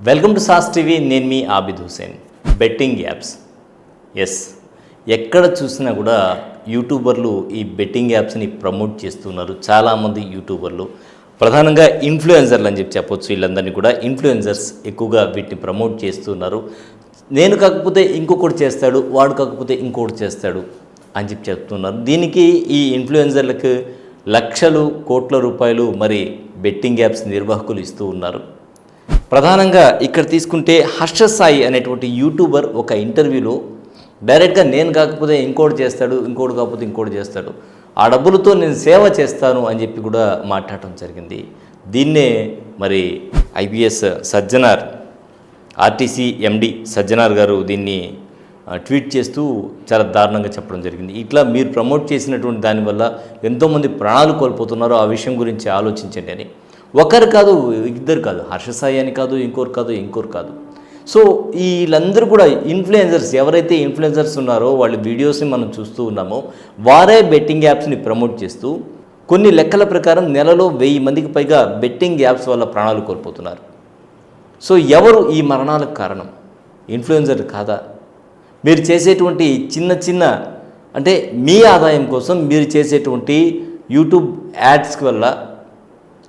Welcome to sauce TV నేను మీ Abid Hussain. Betting apps. Yes ఎక్కడ చూసినా కూడా యూట్యూబర్లు ఈ బెట్టింగ్ యాప్స్ని ప్రమోట్ చేస్తున్నారు. చాలామంది యూట్యూబర్లు. ప్రధానంగా ఇన్ఫ్లుయెన్సర్లు అని చెప్పి చెప్పొచ్చు. వీళ్ళందరినీ కూడా ఇన్ఫ్లుయెన్సర్స్ ఎక్కువగా వీటిని ప్రమోట్ చేస్తున్నారు. నేను కాకపోతే ఇంకొకటి చేస్తాడు వాడు కాకపోతే ఇంకొకటి చేస్తాడు అని చెప్పి చెప్తున్నారు. దీనికి ఈ ఇన్ఫ్లుయెన్సర్లకు లక్షలు కోట్ల రూపాయలు మరి బెట్టింగ్ యాప్స్ నిర్వాహకులు ఇస్తూ ఉన్నారు. ప్రధానంగా ఇక్కడ తీసుకుంటే హర్ష సాయి అనేటువంటి యూట్యూబర్ ఒక ఇంటర్వ్యూలో డైరెక్ట్గా నేను కాకపోతే ఇంకోటి చేస్తాడు ఇంకోటి కాకపోతే ఇంకోటి చేస్తాడు. ఆ డబ్బులతో నేను సేవ చేస్తాను అని చెప్పి కూడా మాట్లాడటం జరిగింది. దీన్నే మరి IPS Sajjanar RTC MD Sajjanar garu దీన్ని ట్వీట్ చేస్తూ చాలా దారుణంగా చెప్పడం జరిగింది. ఇట్లా మీరు ప్రమోట్ చేసినటువంటి దానివల్ల ఎంతోమంది ప్రాణాలు కోల్పోతున్నారో ఆ విషయం గురించి ఆలోచించండి అని. ఒకరు కాదు ఇద్దరు కాదు హర్షసాయి అని కాదు ఇంకోరు కాదు ఇంకోరు కాదు. సో వీళ్ళందరూ కూడా ఇన్ఫ్లుయెన్సర్స్ ఎవరైతే ఇన్ఫ్లుయెన్సర్స్ ఉన్నారో వాళ్ళ వీడియోస్ని మనం చూస్తూ ఉన్నామో వారే బెట్టింగ్ యాప్స్ని ప్రమోట్ చేస్తూ కొన్ని లెక్కల ప్రకారం నెలలో వెయ్యి మందికి పైగా బెట్టింగ్ యాప్స్ వల్ల ప్రాణాలు కోల్పోతున్నారు. సో ఎవరు ఈ మరణాలకు కారణం? ఇన్ఫ్లుయెన్సర్ కాదా? మీరు చేసేటువంటి చిన్న చిన్న అంటే మీ ఆదాయం కోసం మీరు చేసేటువంటి యూట్యూబ్ యాడ్స్ వల్ల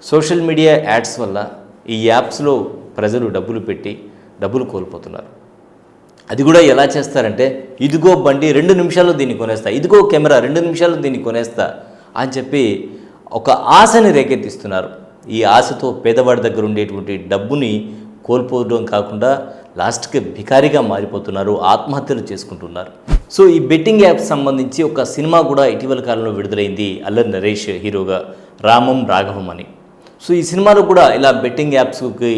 సోషల్ మీడియా యాడ్స్ వల్ల ఈ యాప్స్లో ప్రజలు డబ్బులు పెట్టి డబ్బులు కోల్పోతున్నారు. అది కూడా ఎలా చేస్తారంటే ఇదిగో బండి రెండు నిమిషాల్లో దీన్ని కొనేస్తా ఇదిగో కెమెరా రెండు నిమిషాల్లో దీన్ని కొనేస్తా అని చెప్పి ఒక ఆశని రేకెత్తిస్తున్నారు. ఈ ఆశతో పేదవాడి దగ్గర ఉండేటువంటి డబ్బుని కోల్పోవడం కాకుండా లాస్ట్కి భికారిగా మారిపోతున్నారు ఆత్మహత్యలు చేసుకుంటున్నారు. సో ఈ బెట్టింగ్ యాప్ సంబంధించి ఒక సినిమా కూడా ఇటీవల కాలంలో విడుదలైంది అల్లరి నరేష్ హీరోగా రామం రాఘవం అని. సో ఈ సినిమాలో కూడా ఇలా బెట్టింగ్ యాప్స్కి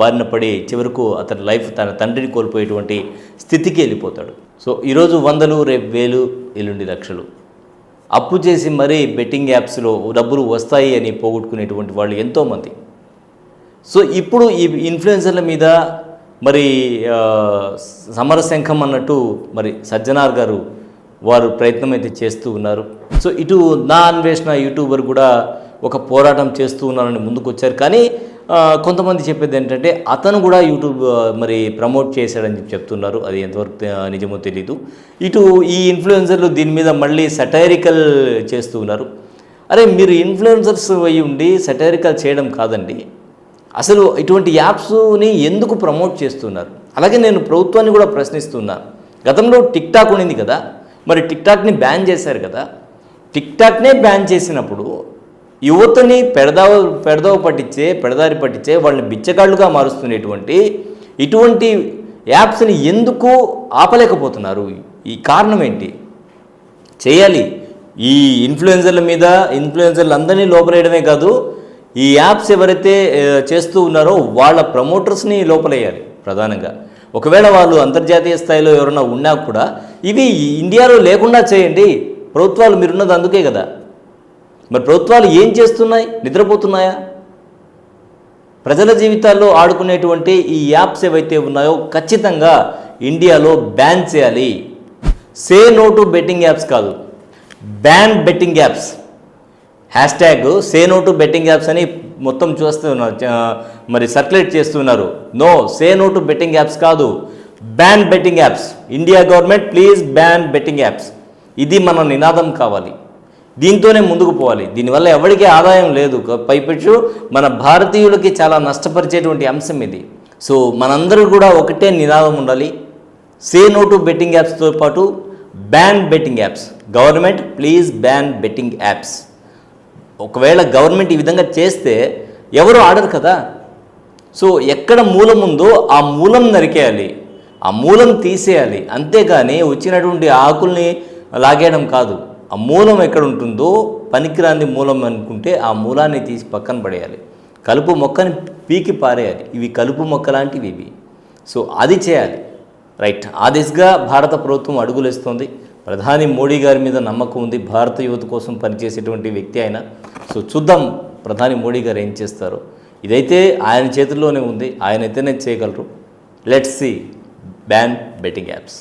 బారిన పడి చివరకు అతని లైఫ్ తన తండ్రిని కోల్పోయేటువంటి స్థితికి వెళ్ళిపోతాడు. సో ఈరోజు వందలు రేపు వేలు ఎల్లుండి లక్షలు. అప్పు చేసి మరీ బెట్టింగ్ యాప్స్లో డబ్బులు వస్తాయి అని పోగొట్టుకునేటువంటి వాళ్ళు ఎంతోమంది. సో ఇప్పుడు ఈ ఇన్ఫ్లుయెన్సర్ల మీద మరి సమరశంఖం అన్నట్టు మరి సజ్జనార్ గారు వారు ప్రయత్నం అయితే చేస్తూ ఉన్నారు. సో ఇటు నా అన్వేషణ యూట్యూబర్ కూడా ఒక పోరాటం చేస్తూ ఉన్నారని ముందుకు వచ్చారు కానీ కొంతమంది చెప్పేది ఏంటంటే అతను కూడా యూట్యూబ్ మరి ప్రమోట్ చేశాడని చెప్పి చెప్తున్నారు. అది ఎంతవరకు నిజమో తెలీదు. ఇటు ఈ ఇన్ఫ్లుయెన్సర్లు దీని మీద మళ్ళీ సటైరికల్ చేస్తూ ఉన్నారు. అరే మీరు ఇన్ఫ్లుయెన్సర్స్ అయ్యి ఉండి సటైరికల్ చేయడం కాదండి. అసలు ఇటువంటి యాప్స్ని ఎందుకు ప్రమోట్ చేస్తున్నారు? అలాగే నేను ప్రభుత్వాన్ని కూడా ప్రశ్నిస్తున్నాను గతంలో టిక్ టాక్ ఉండింది కదా. మరి టిక్ టాక్ని బ్యాన్ చేశారు కదా. టిక్ టాక్నే బ్యాన్ చేసినప్పుడు యువతని పెడదావ పెడదవ పట్టించే పెడదారి పట్టించే వాళ్ళని బిచ్చగాళ్ళుగా మారుస్తున్నటువంటి ఇటువంటి యాప్స్ని ఎందుకు ఆపలేకపోతున్నారు? ఈ కారణం ఏంటి చేయాలి. ఈ ఇన్ఫ్లుయెన్సర్ల మీద ఇన్ఫ్లుయెన్సర్లు అందరినీ లోపలేయడమే కాదు ఈ యాప్స్ ఎవరైతే చేస్తూ ఉన్నారో వాళ్ళ ప్రమోటర్స్ని లోపలేయాలి ప్రధానంగా. ఒకవేళ వాళ్ళు అంతర్జాతీయ స్థాయిలో ఎవరైనా ఉన్నా కూడా ఇవి ఇండియాలో లేకుండా చేయండి. ప్రభుత్వాలు మీరున్నది అందుకే కదా. మరి ప్రభుత్వాలు ఏం చేస్తున్నాయి? నిద్రపోతున్నాయా? ప్రజల జీవితాల్లో ఆడుకునేటువంటి ఈ యాప్స్ ఏవైతే ఉన్నాయో ఖచ్చితంగా ఇండియాలో బ్యాన్ చేయాలి. Say no to betting apps కాదు. Ban betting apps. Hashtag say no to betting apps అని మొత్తం చూస్తున్నారు మరి సర్క్యులేట్ చేస్తున్నారు. No say no to betting apps కాదు. Ban betting apps. India government please ban betting apps. ఇది మన నినాదం కావాలి. దీంతోనే ముందుకు పోవాలి. దీనివల్ల ఎవరికీ ఆదాయం లేదు. పైపెట్టు పైపెచ్చు మన భారతీయులకి చాలా నష్టపరిచేటువంటి అంశం ఇది. సో మనందరూ కూడా ఒకటే నినాదం ఉండాలి. సే నో టు బెట్టింగ్ యాప్స్తో పాటు ban betting apps. Government please ban betting apps. ఒకవేళ గవర్నమెంట్ ఈ విధంగా చేస్తే ఎవరు ఆడరు కదా? సో ఎక్కడ మూలం ఉందో ఆ మూలం నరికేయాలి. ఆ మూలం తీసేయాలి. అంతేగాని వచ్చినటువంటి ఆకుల్ని లాగేయడం కాదు. ఆ మూలం ఎక్కడ ఉంటుందో పనికిరాని మూలం అనుకుంటే ఆ మూలాన్ని తీసి పక్కన పడేయాలి. కలుపు మొక్కని పీకి పారేయాలి. ఇవి కలుపు మొక్క లాంటివి ఇవి. సో అది చేయాలి. రైట్. ఆ దిశగా భారత ప్రభుత్వం అడుగులేస్తోంది. ప్రధాని మోడీ గారి మీద నమ్మకం ఉంది. భారత యువత కోసం పనిచేసేటువంటి వ్యక్తి ఆయన. సో చూద్దాం ప్రధాని మోడీ గారు ఏం చేస్తారో. ఇదైతే ఆయన చేతుల్లోనే ఉంది. ఆయన అయితేనే చేయగలరు. Let's see ban betting apps